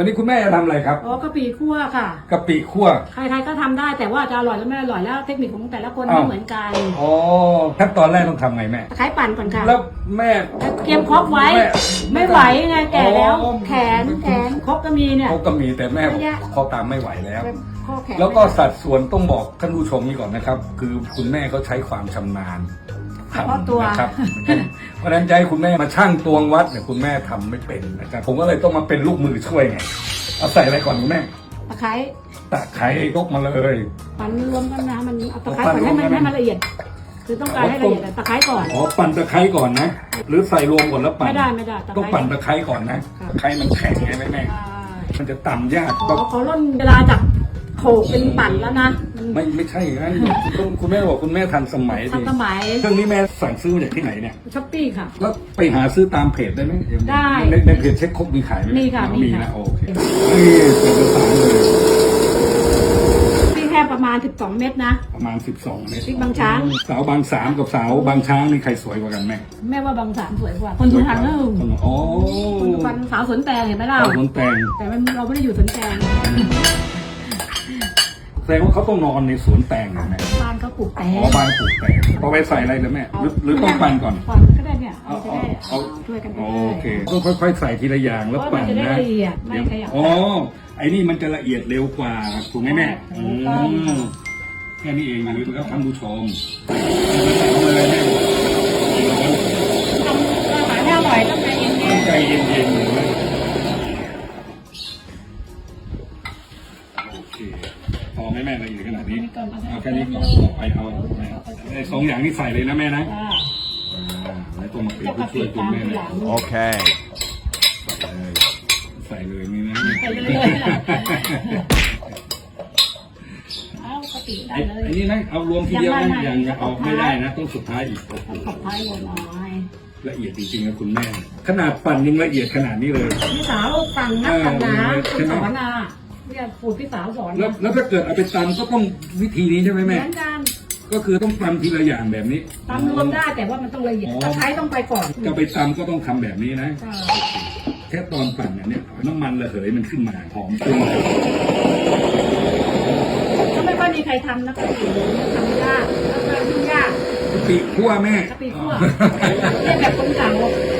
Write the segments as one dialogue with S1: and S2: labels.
S1: วันนี้คุณแม่จะทำอะไรครับ
S2: อ๋อกะปิคั่วค่ะ
S1: กะปิคั่ว
S2: ใครๆก็ทำได้แต่ว่าจะอร่อยหรือไม่อร่อยแล้วเทคนิคของแต่ละคน
S1: อ้าว
S2: ไม่เหมือนกัน
S1: อ๋อขั้นตอนแรกต้องทำไงแม่
S2: ตะไคร้ปั่นก่อนค่ะ
S1: แล้วแม่
S2: เตรียมครกไว้
S1: แม่
S2: ไม่ไหวไงแก่แล้ว
S1: อ๋อ
S2: แขนแขนครกก็มีเนี่ย
S1: เขาก็มีแต่แม่
S2: ระยะ
S1: เขาตามไม่ไหวแล้ว
S2: ข้อแขน
S1: แล้วก็สัดส่วนต้องบอกท่านผู้ชมนี้ก่อนนะครับ คือคุณแม่เขาใช้ความชำนาญ
S2: เฉพาะตัว
S1: นะครับเพราะฉะนั้นจะให้คุณแม่มาชั่งตวงวัดเนี่ยคุณแม่ทำไม่เป็นนะครับผมก็เลยต้องมาเป็นลูกมือช่วยไงเอาใส่อะไรก่อนคุณแม่
S2: ตะไคร้
S1: ตะไคร้ยกมาเลย
S2: ปั่นรวมกันนะมันเอาตะไคร้
S1: ปั่
S2: ก่อน
S1: นร
S2: ให้
S1: วม
S2: มัน
S1: กันนะ
S2: ให้มันละเอียดคือต้องการให้ละเอียดแต่ตะไคร้ก่อน
S1: อ๋อปั่นตะไคร้ก่อนนะ หรือใส่รวมก่อนแล้วปั่น
S2: ไม่ได้ไม่ได้ตะ
S1: ต้อง
S2: ไคร้
S1: ปั่นตะไคร้ก่อนนะตะไคร้มันแข็งไงแม่แม่
S2: ใช่
S1: มันจะต่ำยาก
S2: ข
S1: ต้
S2: อ
S1: อง
S2: ขอล่นเวลาจากโขกเป็นปั่นแล้วนะมัน
S1: ไม่ไม่ใช่อย่างนั้นคุณคุณแม่บอกคุณแม่ทันสมัย
S2: ทั
S1: ดิ
S2: นสมัย
S1: เครื่องนี้แม่สั่งซื้อมาจากที่ไหนเนี่ย
S2: ช้อปปี้ค่ะ
S1: แล้วไปหาซื้อตามเพจได้ไหม
S2: ได้
S1: ในในเพจเช็คครบมีขายไหม
S2: มีค่ะ
S1: อ๋อ
S2: มี
S1: มี
S2: ค่ะ
S1: นะโอเคนี่เป็นกระสานเลย
S2: ที่แค่ประมาณ 12 เม็ดนะ
S1: ประมาณ 12 เมตร
S2: พริกบางช้าง
S1: สาวบางสามกับสาวบางช้างนี่ใครสวยกว่ากันแม่
S2: แม่ว่าบางสามสวยกว่า คนสุพรรณเออ
S1: คนอ๋อ
S2: คนสุพรรณสาวสวนแตงเห็นไหมล่ะ
S1: สาวคนแต่ง
S2: แต่มันเราไม่ได้อยู่สวนแตง
S1: แสดงว่าเขาต้องนอนในสวนแตงนะแม่
S2: บ้านเขาปลูกแต
S1: อ๋องบ้านปลูกแตงพอไปใส่อะไรเลยแม่หรือหรือต้องปั่นก่อน
S2: ปั่นก็ได้เนี่ย
S1: เอา
S2: เราจะ
S1: เอา
S2: ได้
S1: เอา
S2: ช่วยกันได้
S1: โอเคต้องค่อยๆใส่ทีละอย่างแล้วปั่น
S2: เพราะมันจะได้
S1: นะ
S2: ละเอียดไม่
S1: เดี๋ยว
S2: ขยับ
S1: อ๋อไอ้นี่มันจะละเอียดเร็วกว่าถูกไหมแม่
S2: ถู
S1: อื
S2: กต้อง
S1: มแค่นี้เองอย่าลืมครับท่านผู้ชมเอาเลยแม่
S2: ทำอาหารให้อร่อยต้องใจเย็น
S1: ต้องใจเย็นๆ นาดนี้
S2: ๆก่อนเอา
S1: เอาแค่นี้ก่อนต่อไปเอาไอ้สองอย่างนี้ใส่เลยนะแม่นะ
S2: อ่า
S1: อ่าแล้วตัวมาเปลี่ย
S2: จะ
S1: น
S2: กะ
S1: ช่
S2: ปิ
S1: วยคุณ
S2: ตาม
S1: แม่
S2: ที
S1: นะ
S2: หลัง
S3: Okay.
S1: ใส่เลยใส่เลยนี่นะ
S2: ใส่เลย เอากะปิได้
S1: ไอ้
S2: เล
S1: ไอ้
S2: ย
S1: นี่นะเอารวมทีเดียวนะ
S2: ยังไม่
S1: ยัง
S2: ไม่
S1: เอาไม่ได้นะต้องสุดท้ายอีกโอ้โห
S2: เอาผัดไทยเลยน้อย
S1: ละเอียดจริงๆนะคุณแม่ ขนาดปั่นยังละเอียดขนาดนี้เลย
S2: พี่สาวสั่งนักสั่งหนา
S1: เออ
S2: คุณสอนนา เนี่ยปู่พี่สาวสอน
S1: แล้วแล้วถ้าเกิดเอาไปตำก็ต้องวิธีนี้ใช่ไหม
S2: เหมื
S1: แม่
S2: อนกัน
S1: ก็คือต้องตำทีละอย่างแบบนี้
S2: ตำรวมได้แต่ว่ามันต้องละเอียด
S1: อ๋อ
S2: ตะไคร้ต้องไปก่อน
S1: จะไปตำก็ต้องทำแบบนี้นะ
S2: ใช่
S1: แค่ตอนปั่นเนี่ยเนี่ยน้ำมันระเหยมันขึ้นมาหอมขึ้นมา
S2: ก็ไม่ค่อยมีใครทำนะกะปิทำยากแล้วก็ยุ่งยาก
S1: กะปิคั่วแม่
S2: กะปิคั่วเรียกแบบคนเก่ากะปิกะปิคั่ว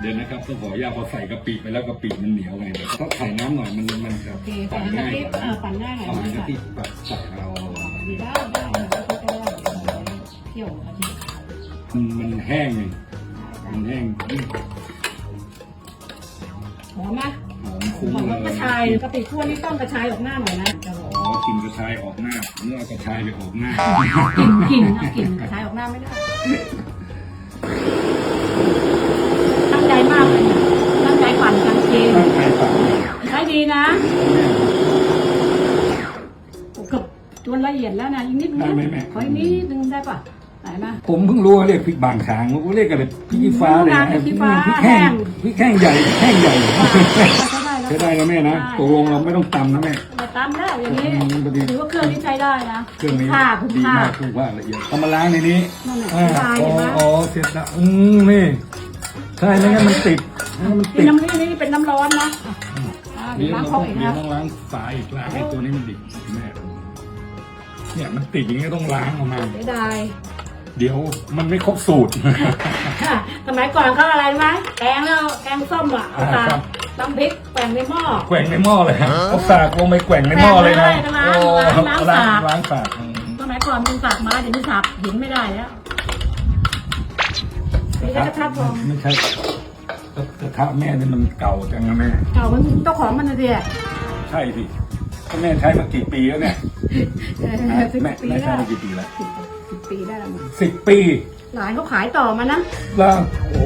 S1: เดี๋ยวนะครับต้องขออนุญาตพอใส่กะปิไปแล้วกะปิมันเหนียวไงเดี๋ยวถ้าใส่น้ำหน่อยมันมันจะ
S2: โอเคแต่
S1: ปั่น
S2: น้ำ
S1: ง่าย
S2: พริก
S1: กว่า
S2: เออปั่นง่ายหน่
S1: เอา
S2: อย
S1: น้ำ
S2: นะ
S1: กะทิปัดใส่เรา
S2: ดีได้ได้แล้วก็ได้เที่ยวกะทิ
S1: มันมันแห้งไงมันแห้ง
S2: หอมไหม
S1: หอมคุ้ม
S2: หอม
S1: เลย
S2: กระชายกะปิคั่วนี่ต้องกระชายออกหน้าหน่อยนะจะหอม
S1: อ๋อกินกระชายออกหน้าเมื่อเอากระชายไปออกหน้าก
S2: ลิ่นกลิ่นนะกลิ่นกระชายออกหน้าไม่ได้ตั้งใจมากเลยนะตั้งใจปั่นกันเอง
S1: ตั้งใจฝัง
S2: ใช้ดีนะเกือบจน ละเอียดแล้วนะอีกนิดนึงขออีกนิดนึงได้ปะไหนมา
S1: ผมเพิ่งรู้ว่าเรียกพริกบางช้างผมเรียกอะไรพริกขี้ฟ้าเลยนะ
S2: พริกขี้ฟ้า
S1: พริกแห้ง
S2: แห้ง
S1: พริกแห้งใหญ่แห้งใหญ่
S2: ใช้ได้แล้ว
S1: ใช้ได้แล้วแม่นะตกลงเราไม่ต้องตำนะแม่
S2: ไปตามแล้วอย่างนี้
S1: อืมพอดี
S2: ถือว่าเครื่องนี้ใช้ได้นะ
S1: เครื่องนี้
S2: ค่าคุ้ม
S1: ดี
S2: ค่า มา
S1: กคุ้มค่าละเอียดเอามาล้างในนี้
S2: นั่นแหละ
S1: อ่า
S2: ได้
S1: อ๋อ
S2: เห็นไหม
S1: อ๋อเสร็จแล้วอืมนี่ใช่ไม่งั้นมันติดไม่งั้นมัน
S2: นี่
S1: ติด
S2: น้ำนี่นี่เป็นน้ำร้อนนะอะ
S1: นี่
S2: ล้าง
S1: เรา
S2: ค
S1: ต้
S2: อ
S1: อง
S2: อีก
S1: เดี๋ย
S2: นะ
S1: วต้องล้างฝาอีกล้างไอ้ตัวนี้มันดิแม่ เนี่ยมันติดอย่างนี้ต้องล้างออกมา
S2: เสียดาย
S1: เดี๋ยวมันไม่ครบสูตร
S2: ค่ะสมัยก่อนเขาอะไรไหมแกงแล้วแกงส้มอะเอาตา
S1: ครับ
S2: ตำพริกแกงในหม้อ
S1: แกว่งในหม้อเลยฮะเอาสากลงไปแกว่งในหม้อเลยนะ
S2: แกว่งเลยล้าง
S1: โอ้
S2: ล้าง
S1: ล้าง
S2: สาก
S1: ล้างสากอืม
S2: สมัยก่อนเป็นสากไม้เดี๋ยวนี้สากหินไม่ได้แล้วนี่ก็กระทะทอง
S1: ไม่ใช่กระทะแม่นี่มันเก่าจังนะแม่
S2: เก่ามันเจ้าของมันนะเดีย
S1: ใช่สิก็ แม่ใช้มากี่ปีแล้วเนี่ย
S2: สิบ
S1: แม่
S2: ปี
S1: แม่
S2: แล้
S1: ใช้
S2: ว
S1: มากี่ปีแล้ว
S2: สิบสิบปีได้แล้วมั้ง
S1: สิบปี
S2: หลานเขาขายต่อมานะ
S1: แล้วโอ้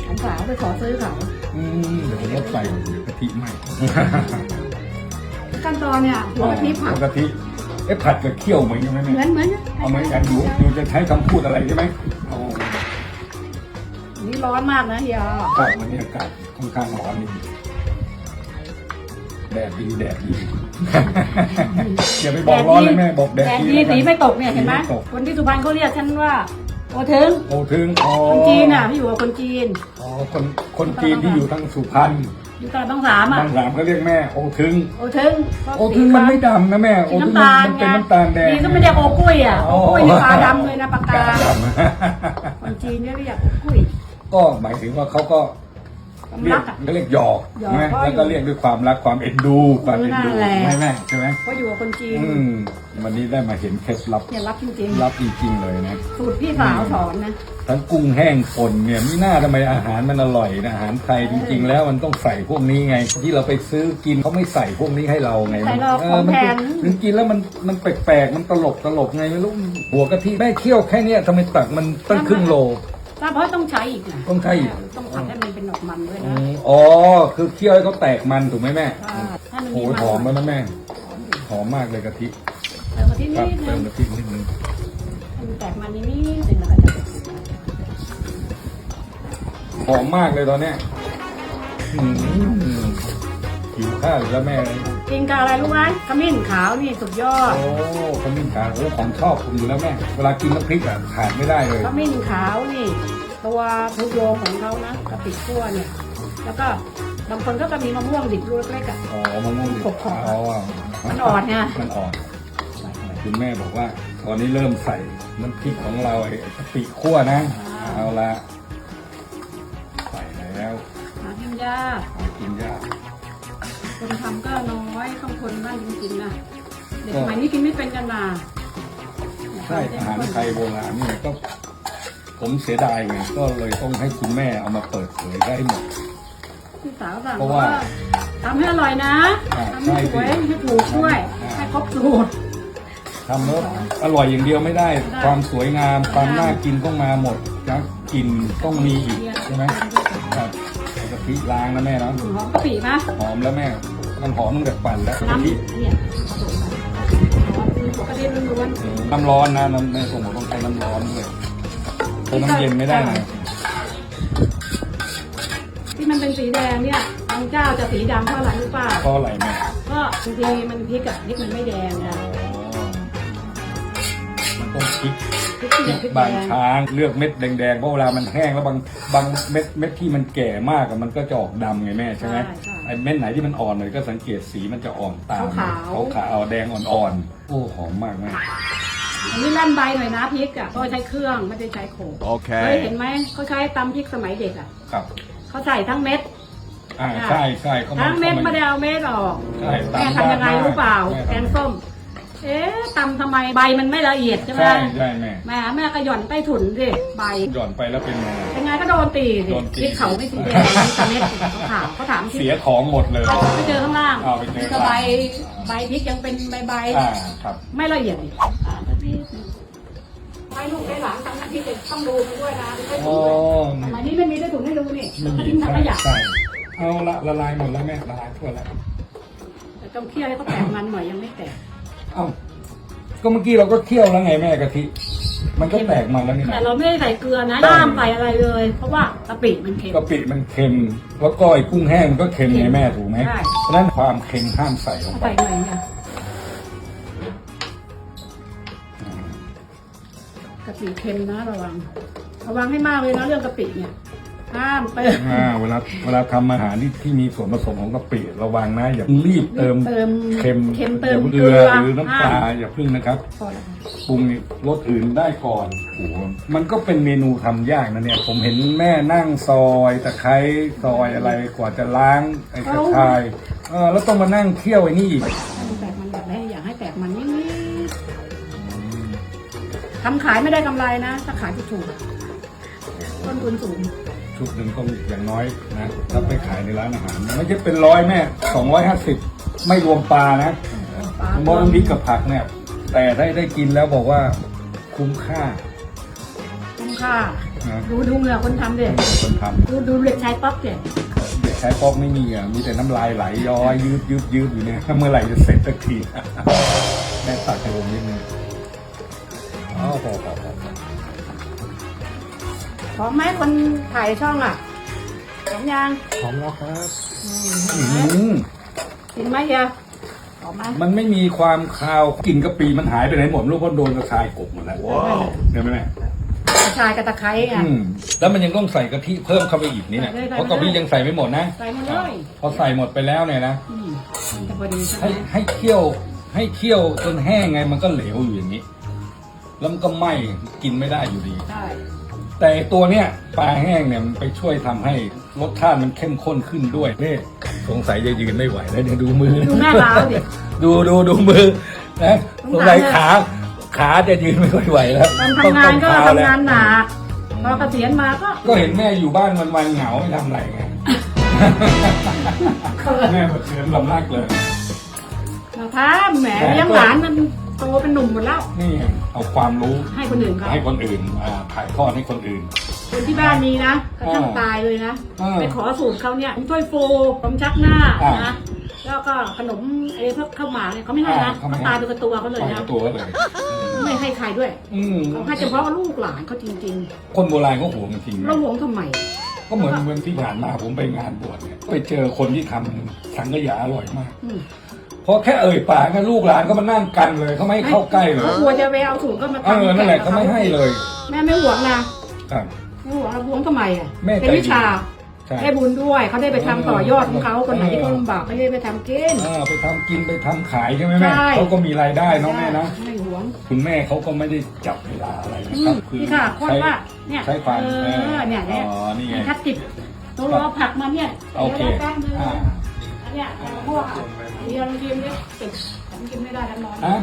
S2: หลานสาวไปขอซื้อเขา
S1: อืมเดี๋ยวผมก็ใส่เดี๋ยวกะทิไหม
S2: ขั้นตอนเนี่ยหัวกะทิผัด
S1: หัวกะทิเอ๊ะผัดกับเคี่ยวเหมือนกันไหม
S2: เหมื
S1: แม่
S2: อนเหมือน
S1: เอาเหมือนกันดูดูจะใช้คำพูดอะไรใช่ไหมโอ้
S2: นี่ร้อนมากนะเฮีย
S1: ครับวันนี้อากาศค่อนข้างร้อนนิดนึง แดดดีแดดดีอย่าไปบอกร้อนเลยแม่บอกแดด
S2: แดด
S1: ดี
S2: ดี
S1: แล้วกัน
S2: สีไม่ตกเนี่ยเห็นไหม
S1: สีตก
S2: คนที่สุพรรณเขาเรียกฉันว่าโอถึง
S1: โอ้ถึงอ๋อ
S2: คนจีนอะพี่อยู่กับคนจีน
S1: อ๋อคนคนจีนที่อยู่ทางสุพรรณ
S2: อยู่ตลาดบางสามอะ
S1: บางสามเขาเรียกแม่โอทึง
S2: โอทึง
S1: โอทึงมันไม่ดำนะแม่โอ
S2: สี
S1: ทึง
S2: น้ำ
S1: มัน
S2: ตาล
S1: มันเป็นน้ำตาลแดง
S2: นี่ก็ไม่เรียกโอกุ้ยอะโอกุ้ยนี่ปลาดำเลยนะปากกา
S1: ดำ
S2: คนจีนเนี่ยเรียกโอกุ้ย
S1: ก็หมายถึงว่าเขาก็
S2: ความ
S1: เรีย
S2: รั
S1: ก
S2: กอะ
S1: เขาเรียกหยอก
S2: หยอก
S1: นะ
S2: เพราะ
S1: แล้วก็เรียกด้วยความรักความเอ็นดูความเอ็นดู
S2: เออนั่นแหละ
S1: ใช่ไหมใช่ไหม
S2: เพราะอยู่กับคนจีน
S1: อืมวันนี้ได้มาเห็นเคล็ดลับ
S2: เนี่ยรับจริง
S1: ลับจริงๆเลยนะ
S2: ๆสูตรพี่สาวสอนนะ
S1: ทั้งกุ้งแห้งป่นเนี่ยไม่น่าทำไมอาหารมันอร่อยนะอาหารไทยจริง ๆ แล้วมันต้องใส่พวกนี้ไง ที่เราไปซื้อกินเขาไม่ใส่พวกนี้ให้เราไง
S2: ใส่หรอก
S1: เอ
S2: ขอ
S1: องมัน
S2: แพง
S1: มันกินแล้วมันมันแปลกๆมันตลกตลกไงไม่รู้หัวกะทิแม่เคี่ยวแค่เนี้ยทำไมตักมันตั้งครึ่งโล
S2: ถ้าเพราะต้องใช้อีกนะ
S1: ต้องใช้อีก
S2: ต้องผัดให้มันเป็นหนอกมันด้วย
S1: อื
S2: นะ
S1: มอ๋อ คือเคี่ยวให้เขาแตกมันถูกไหมแม่
S2: อ่าถ้ามัน
S1: โอ้
S2: มี
S1: ยหอม
S2: มั
S1: แล้ว
S2: น
S1: นะแม่ หอมมากเลยกะทิ
S2: เติมกะทิ
S1: ครั
S2: นิ
S1: บ
S2: ดนึ
S1: เติม
S2: ง
S1: กะทินิดนึง
S2: ให้มันแตกมันนิดนึงแล้วก็จะ
S1: หอมมากเลยตอนเนี้ยอืมหิวข้าวอีกแล้วแม่
S2: กินกับอะไรรู้ไหมขมิ้นขาวนี่สุดยอด
S1: โอ้ขมิ้นขาวโอ้ของชอบผมอยู่แล้วแม่ เวลากินน้ำพริกอะขาดไม่ได้เลย
S2: ขมิ้นขาวนี่ ตัวทุกโยงของเขานะกะปิคั่วเนี่ย แล้วก็บางคนก็จะมีมะม่วงดิบลูกเล็กๆอะ
S1: อ๋อมะม่วงดิบ
S2: ขบๆ
S1: อ๋อ
S2: มันอ่อนไง
S1: มันอ่อน คุณแม่บอกว่า ตอนนี้เริ่มใส่น้ำพริกของเราไอ้กะปิคั่วนะ เอาละใส่แล้ว
S2: หากินยาก
S1: หากินยาก
S2: คนทำก็น้อยต้องคนนั่นจริงๆนะเด็กสมัยนี้กินไม่เป็นกันมา
S1: ใช่อาหารไทยโบราณนี่ก็ ผมเสียดายไงก็เลยต้องให้คุณแม่เอามาเปิดเผยให้หมด
S2: พี่สาวสั่ง
S1: เพราะว่า
S2: ทำให้อร่อยนะ
S1: อ่า
S2: ทำให้สวย
S1: ใช่สิ
S2: ให้ถูกด้วย
S1: อ่า
S2: ให้ครบสูตร
S1: ทำแล้วอร่อยอย่างเดียวไม่ได้
S2: ได้
S1: ความสวยงามความ
S2: ได้
S1: น่ากินต้องมาหมดนะกลิ่นต้องมีอีกใช่ไหมครับเอา กะทิล้างนะแม่เนาะ
S2: หอมกะปิไหม
S1: หอมแล้วแม่ มันหอมตั้งแต่ปั่นแล้วกะ
S2: น้ำ
S1: ทิ
S2: เนี่ยหอมกะทิล้วน
S1: น้ำร้อนนะน้ำแม่ส่งผมต้องใช้น้ำร้อนด้วยใช้น้ำเย็นไม่ได้นะ
S2: ๆที่มันเป็นสีแดงเนี่ยบางเจ้าจะสีดำเพราะอะไรรู้เปล่า
S1: เพราะอะไรแม่
S2: ก็บางทีมันพริกอะพริกมันไม่แดงนะ
S1: อ๋อมันต้องพลิก
S2: พริกที่
S1: พลิก
S2: พริก
S1: บาง
S2: แดง
S1: ช้างเลือกเม็ดแดงๆเพราะเวลามันแห้งแล้วบางบางเม็ดเม็ดที่มันแก่มากอะมันก็จะออกดำไงแม่ใช่ไหม
S2: ใช่ใช่
S1: ไอ้เม็ดไหนที่มันอ่อนหน่อยก็สังเกตสีมันจะอ่อนตาม
S2: ขาวๆ
S1: ขาวๆแดงอ่อนๆ โอ้หอมมากแม่
S2: อันนี้ลั่นใบหน่อยนะพริกอะก็ใช้เครื่องไม่ได้ใช้โขลกเคยเห็นไหมเขาใช้ตำพริกสมัยเด็กอะ
S1: ครับ
S2: เขาใส่ทั้งเม็ด
S1: อ่าใช่ใช่เขา
S2: ทั้งเม็ด
S1: ขา
S2: ไม่ได้เอาเม็ดออก
S1: ใช่
S2: แม่ทำยังไงรู้เปล่า
S1: แม่
S2: แกง
S1: ทำ
S2: ส้ม เอ๊ะตำทำไมใบมันไม่ละเอียดใช่ไหม
S1: ใช่ใช่แม่
S2: แม่แม่ก็หย่อนใต้ถุนสิใบ
S1: หย่อนไปแล้วเป็นไง
S2: ยังไงก็โดนตีสิ
S1: โดนตี
S2: พริกเขาไม่สีแดงแต่เม็ดเขาขาวเขาถามที่
S1: เสียของหมดเลย
S2: ไปเจอข้างล่าง
S1: เอาไปเจอ
S2: ก็ใบใบพริกยังเป็นใบใบ
S1: อ่าครับ
S2: ไม่ละเอียดอีกอ่าสักนิดหนึ่งให้ลูกให้หลานทำหน้าที่เด็กต้องดูมันด้วยนะไม่ใช่
S1: โอ้
S2: ถุงสมัยนี้ไม่มีได้ถุงให้ดูนี่
S1: ไม่
S2: เขา
S1: มี
S2: ทิ้งถัง
S1: ใช่
S2: ขยะ
S1: ใช่เอาละละลายหมดแล้วแม่ละลายทั่วแล้ว
S2: แต่ต้องเคี่ยวให้เขาแตกมันหน่อยยังไม่แตก
S1: เอ้าก็เมื่อกี้เราก็เคี่ยวแล้วไงแม่กะทิ มันก็แตกมันแล้วนี่
S2: แต่
S1: นะ
S2: เราไม่ได้ใส่เกลือนะห้ามใส่อะไรเลย เพราะว่ากะปิมันเค็ม
S1: กะปิมันเค็ม แล้วก็ไอ้กุ้งแห้งมันก็เค็มไงแม่ถูกไหม
S2: ใช่
S1: เพราะฉะนั้นความเค็มห้ามใส่ลงไป
S2: ใส่หน่อยเนี่ยกะปิเค็มนะระวัง ระวังให้มากเลยนะเรื่องกะปิเนี่ย ห้ามเติม
S1: อ่าเวลาเวลาทำอาหารที่ที่มีส่วนผสมของกะปิระวังนะ อย่ารีบเติม
S2: เติม
S1: เค็ม
S2: เค็มเติม
S1: อย่า
S2: เก
S1: เก
S2: ลื
S1: ลื
S2: อ
S1: อหรือน้ำปลา
S2: ห้าม
S1: อย่าพึ่งนะครับ
S2: พอแล้ว
S1: ปรุงรสอื่นได้ก่อนโอ้โหมันก็เป็นเมนูทำยากนะเนี่ย ผมเห็นแม่นั่งซอยตะไคร้ซอยอะไรกว่าจะล้างไอ้กระชายเออแล้วต้องมานั่งเคี่ยวไอ้นี่อีก
S2: ให้มันแตกมันแบบนี้อยากให้แตกมันนิดๆทำขายไม่ได้กำไรนะ ถ้าขายถูกๆต้นทุนสูง
S1: ชุดหนึ่งต้องอย่างน้อยนะถ้าไปขายในร้านอาหารไม่ใช่เป็นร้อยแม่สองร้อยห้าสิบไม่รวมปลานะ
S2: ปลา
S1: ผมบอกน้ำพริกกับผักเนี่ย แต่ได้ได้กินแล้วบอกว่าคุ้มค่า
S2: คุ้มค่า
S1: นะ
S2: ดูดูเหงื่อคนทำเด็
S1: คนท
S2: ดูดูเด็กชายป๊อกเด็ำ
S1: เด็กใช้ป๊อกไม่มีอะมีแต่น้ำลายไหลย้อยยืดยืดยืดอยู่เนี่ยเมื่อไหร่จะเสร็จสักทีแม่ตัดให้ผมนิดนึงอ๋อพอพอพ อพอ
S2: พร้อมไหมคนถ่ายช่องอะพร้อมยัง
S1: พร้อมแล้วครับ
S2: อื
S1: อื้อ
S2: ม
S1: หือ
S2: กินไหมเฮียพร้อมไหม
S1: มันไม่มีความคาวกลิ่นกะปิมันหายไปไหนหมดลูกเพราะโดนกระชายกบหมดแล้วเดี๋ยวไหมแม่
S2: กระชายกับตะไคร้อะ
S1: อืมแล้วมันยังต้องใส่กะทิเพิ่มเข้าไปอีกนี่เนี่ย
S2: ใส่เลยใส่
S1: เพราะกะทิ
S2: เลย
S1: ยังใส่ไม่หมดนะ
S2: ใส่หมดเลย
S1: พอใส่หมดไปแล้วเนี่ยนะ
S2: อืมมันจะพอดีใช่ไหม
S1: ให้ให้เคี่ยว ให้เคี่ยวจนแห้งไงมันก็เหลวอยู่อย่างนี้ แล้วมันก็ไหม้กินไม่ได้อยู่ดี
S2: ใช่
S1: แต่ตัวเนี้ยปลาแห้งเนี่ยมันไปช่วยทำให้รสชาติมันเข้มข้นขึ้นด้วยนี่สงสัยจะยืนไม่ไหวแล้วเนี่ยดูมือ
S2: ดูแม่ล้าวดิ
S1: ดูดูดูมือนะ
S2: ส
S1: ส
S2: ง
S1: ง
S2: สา
S1: สั
S2: ร
S1: ยขาขาจะยืนไม่ค่อยไหวแล้ว
S2: ตอนทำงานก็
S1: ต้อ
S2: ทำ
S1: เท้
S2: งาน
S1: แล้ว
S2: หนักพอเกษียณมาก็
S1: ก็เห็นแม่อยู่บ้านวันๆเหงาไม่ทำอะไรไง
S2: เขิน
S1: แม่เชิญลำลักเลย
S2: เราท้าแหมเลี้ยงหลานมัน โตเป็นหนุ่มหมดแล้ว
S1: นี่ไงเอาความรู้
S2: ให้คนอื่นเขา
S1: ให้คนอื่นอ่าถ่ายทอดให้คนอื่น
S2: คนที่บ้านนี้นะกระทั่งตายเลยนะ
S1: อ่า
S2: ไปขอสูตรเขาเนี่ยถ้วยโฟผมชักหน้า
S1: อ่า
S2: นะแล้วก็ขนมไอ้พวกข้าวหมากเนี่ยเขาไม่ให้นะ
S1: อ่าเขาไม่
S2: เขา
S1: ให้
S2: ตายเป็นกระตัวเขาเลย
S1: ปล่อย
S2: นะ
S1: ตัวเลย
S2: ไม่ให้ใครด้วย
S1: อืม
S2: เขาให้เฉพาะลูกหลานเขาจริง
S1: คนโบราณเขาห่วงจริง
S2: ๆ
S1: ๆ
S2: เรา
S1: นะ
S2: หวงทำไม
S1: ก็เหมือนเหมือนที่ผ่านมาผมไปงานบวชเนี่ยไปเจอคนที่ทำสังขยาอร่อยมาก
S2: อืม
S1: พอแค่เอ่ยปากกันลูกหลานก็มานั่งกันเลยเขาไม่ให้เข้าใกล้เลย
S2: เขากลัวจะไปเอาสูตรก็มา
S1: เออนั่นแหละเขาไม่ให้เลย
S2: แม่ไม่หวงนะครับ ไม่หวงเราหวงทำไมอะ
S1: แม่
S2: เป็น
S1: ใจดี
S2: วิชา
S1: ใช่
S2: ได้บุญด้วยเขาได้ไปทำต่อยอดของเขาคนไหนที่
S1: เออ
S2: เขาลำบากเขาได้ไปทำกิน
S1: เออไปทำกินไปทำขายใช่ไหมแม่
S2: ใช่
S1: เขาก็มีรายได้เนาะแม่นะ
S2: ไม่หวง
S1: คุณแม่เขาก็ไม่ได้จับเวลาอะไรนะ
S2: อื
S1: ครั
S2: ม
S1: บคือ
S2: นี่ค่ะคน
S1: ใช้
S2: ว่าเนี่ย
S1: ใช้ความ
S2: เออเนี่ยเนี่ย
S1: อ๋อนี่ไง
S2: ถ้าติดตัวรอผักมาเนี่ย
S1: โอเค
S2: ดี๋ยวราแป๊บนึง
S1: อ่า
S2: อันเนี้ยเอาพวกเฮียลองชิมดิติดผมกินไม่ได้ทั้งนอน
S1: อะ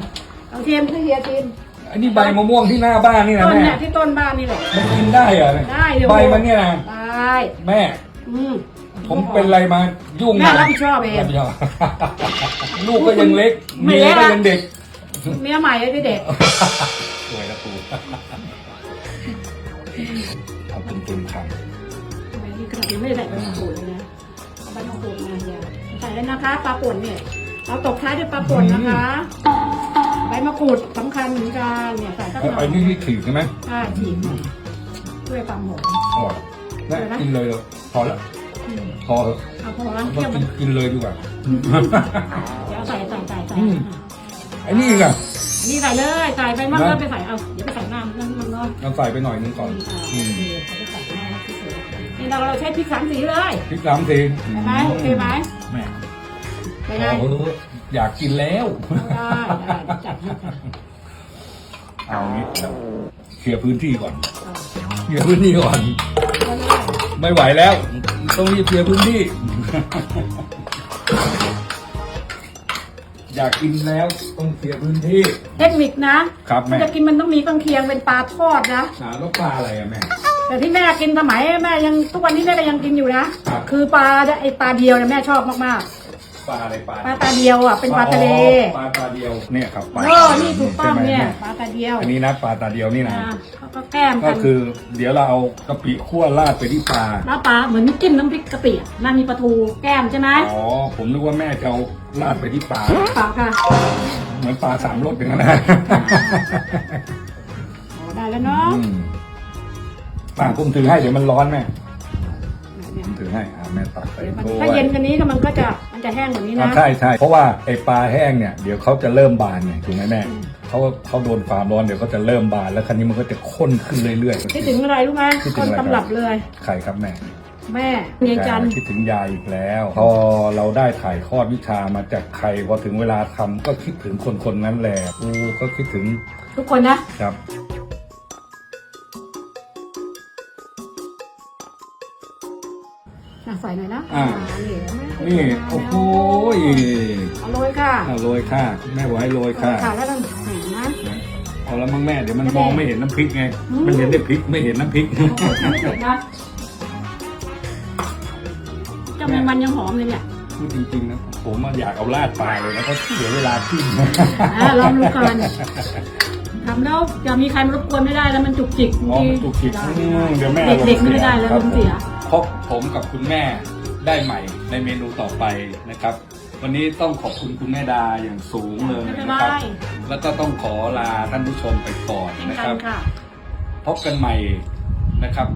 S2: ลองชิมให้เฮียชิม
S1: อันนี้ใบมะม่วงที่หน้าบ้านนี่นะ
S2: ต้น
S1: แม่
S2: เนี่ยที่ต้นบ้านนี่แหละ
S1: มันกินได้เหรอเนี่ย
S2: ได้เดี๋ยว
S1: ใบมันเนี่ยนะ
S2: ได้
S1: แม่
S2: อืม
S1: ผมเป็นอะไรมายุ่ง
S2: แม่รับผิดชอบเอง
S1: รับผิดชอบ ลูกก็ยังเล็ก
S2: ไม่
S1: เมีย
S2: เล็ก
S1: ก็
S2: อะ
S1: ยังเด็ก
S2: เมียใหม่ไอ้เด็ก
S1: สวยนะครูทำเป็นเต็มค
S2: ทำไมนี่ขนาดยังไม่ได้ใส่ใบมะกรูดเลยนะ เอาใบมะกรูดมาเฮียใส่แล้วนะคะปลาป่นเนี่ยเราตบท้ายด้วยปลาป่นนะคะ ใบมะกรูดสำคัญเหมือนกันเนี่ยใส่สักหำน่
S1: ไอ้
S2: อย
S1: นี่ที่ถือใช่ไหม
S2: ใช่ฉีกหน่อยช่วยความหอม
S1: อร่อยนะ
S2: เดี๋ยวนะ
S1: กินเลยเหรอพอละ
S2: อืม
S1: พอเถอะ
S2: เอาพอแล้ว
S1: ก็
S2: เที่ยวมั
S1: กิ
S2: น
S1: นกินเลยดีกว่า
S2: เดี๋ยวใส่ใส่ใส่ใส่
S1: อืมไอ้นี่อีกอะ
S2: อันนี่ใส่เลยใส่ไปมาก
S1: นะ
S2: ก็ไปใส่เอาเดี๋ยวไปใส่น้ำน้ำมันเนาะ
S1: เราใส่ไปหน่อยนึงก่อน
S2: อื
S1: อื
S2: ม
S1: ม
S2: โอเคเขาไปใส่แม่ที่สุด นี่เราเราใช้พริกสามสีเลย
S1: พริกสามที
S2: เห็นไหมโอเคไหม
S1: แม่
S2: ไปไง
S1: โอ้โหอยากกินแล้ว
S2: ได้ได้จัดให้จัดให้
S1: เอางี้เคลียร์พื้นที่ก่อน
S2: เอา
S1: เคลียร์พื้นที่ก่อน
S2: เอาเลย
S1: ไม่ไหวแล้ว ต้องรีบเคลียร์พื้นที่ อยากกินแล้วต้องเคลียร์พื้นที่
S2: เทคนิคนะครับ
S1: แม่
S2: ถ้าจะกินมันต้องมีกังเคียงเป็นปลาทอดนะ
S1: หาแล้วปลาอะไรอะแม่
S2: แต่ที่แม่กินสมัยแม่ยังทุกวันนี้แม่ก็ยังกินอยู่นะครับ คือปลาไอปลาเดียวเนี่ยแม่ชอบมาก
S1: ปลาอะไรปลา
S2: ๆปลาตาเดียวอะเป็นปลาทะเล
S1: อ๋อปลาตาเดียวเนี่ยครับปลา
S2: โอ้นี่ถูกต้องเนี่ย
S1: ใช่ไหม
S2: ปลาตาเดียว
S1: อันนี้นะปลาตาเดียวนี่นะ
S2: อ่าเขาก็แก้ม
S1: ก็
S2: กัน
S1: คือเดี๋ยวเราเอากะปิคั่วราดไปที่ปลา
S2: แล้วปลาเหมือนจิ้มน้ำพริกกะปิอะนั่นมีปลาทูแก้มใช่ไหม
S1: อ๋อผมนึกว่าแม่จะเอาราดไปที่ปลา
S2: ปลาค่ะ
S1: เหมือนปลาสามรสอย่างนั้นนะ
S2: อ๋อได้แล้วเนาะ
S1: อืม ปลาผมถือให้เดี๋ยวมันร้อนแม่
S2: เนี่ย
S1: ผมถือให้อ่าแม่ตักใส่
S2: เดี๋ยวมัน
S1: ถ้วย
S2: ถ้าเย็นกว่านี้ก็มันก็จะมันจะแห้งกว่านี้
S1: อ่า
S2: นะ
S1: ใช่ใช่เพราะว่าไอปลาแห้งเนี่ยเดี๋ยวเขาจะเริ่มบานไงถูกไหมแม่เขาเขาโดนความร้อนเดี๋ยวเขาจะเริ่มบานแล้วคันนี้มันก็จะข้นขึ้นเรื่อยๆ
S2: คิดถึงอะไรรู้ไหม
S1: คิดถึ
S2: ค
S1: ง
S2: น
S1: อะไรครับ
S2: ตำรับเลย
S1: ใครครับแม่
S2: แม่เมียจันทร์
S1: คิดถึงยายอีกแล้ว พอเราได้ถ่ายทอดวิชามาจากใครพอถึงเวลาทำก็คิดถึงคนคนนั้นแหละอูก็คิดถึง
S2: ทุกคนนะ
S1: ครับ
S2: ใส่หน่อยนะ
S1: อ่า
S2: นี่เห็นไหม
S1: นี่โอ้โห
S2: เอาโรยค่ะ
S1: อะโรยค่ะแม่บอกให้โรยค่ะ
S2: ค่ะแล้วต้องแห้งนะ
S1: เอาแล้วมั้งแม่เดี๋ยวมันมองไม่เห็นน้ำพริกไง
S2: อืม
S1: มันเห็นแต่พริกไม่เห็นน้ำพริก
S2: ไม่เผ็ดนะเจ้าแมงมันยังหอมเลยเนี่ย
S1: พูดจริงๆนะผมอะอยากเอาลาดปลาเลยแล้วก็เสียเวลาขึ้น
S2: อะลองดูก่อนทำแล้วจะมีใครมารบกวนไม่ได้แล้วมันจุกจิก
S1: อ๋อมันจุกจิก
S2: ได้
S1: อืมเดี๋ยวแม่
S2: เด็กๆไม่ได้แล้ว
S1: ค
S2: ล
S1: รับ
S2: มเสีย
S1: พบผมกับคุณแม่ได้ใหม่ในเมนูต่อไปนะครับ วันนี้ต้องขอบคุณคุณแม่ดาอย่างสูงเลย
S2: ไม่เป็น
S1: นะ
S2: ไร
S1: ครับ แล้วก็ต้องขอลาท่านผู้ชมไปก่อน
S2: เช่น
S1: นะ
S2: กั
S1: ครั
S2: น
S1: บ
S2: ค่ะ
S1: พบกันใหม่นะครับ